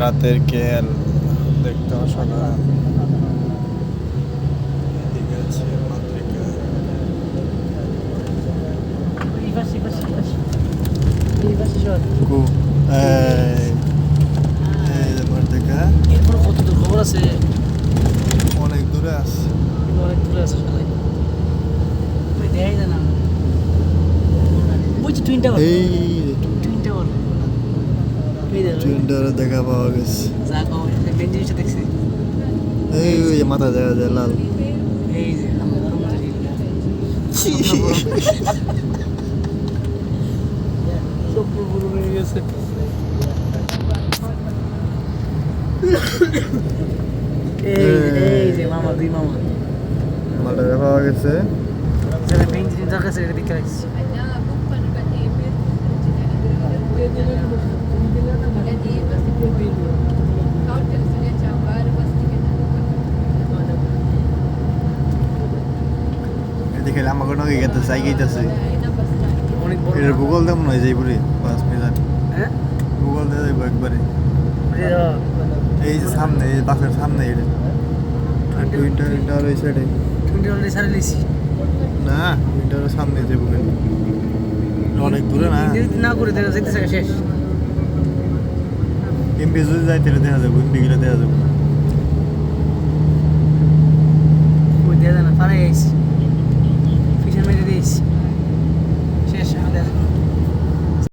রাতের কেল দেখতে অসাধারণ। এই এই যে এরপর কত খবর আছে অনেক দূরে আছে আছে সবাই ওই দেখাই যায় না বুঝছি টুইন টাওয়ার এই টুইন টাওয়ার দেখো টুইন্টারে দেখা পাওয়া গেছে। যা কও মেন জিনিসটা দেখছি। এই ওই যে মাথা দেখা যায় লাল। এই যে সব পুরো হয়ে গেছে। এই যে মামা দুই মামা। দেখা পাওয়া গেছে। এটা দেখে আমাকে নগে গেতেছে আই গেতেছে অনেক ভূগোল দেমন হয়ে যাই পুরি হ্যাঁ? ভূগোল দিয়ে যাইব একবারে। এই যে সামনে এই বাসের সামনে এটা। ইন্টার ওই সাইডে টোয়েন্টি অলরেডি সারে লিছি। না উইন্ডোর সামনে যাব অনেক দূরে না? না করে দেখা যেতে থাকে শেষ। এমপি যদি যাই তাহলে দেখা যাব এমপি গেলে দেখা যাব। ওই দেখা না পাড়াই আইসি ফিশার মেরে দিয়েছি।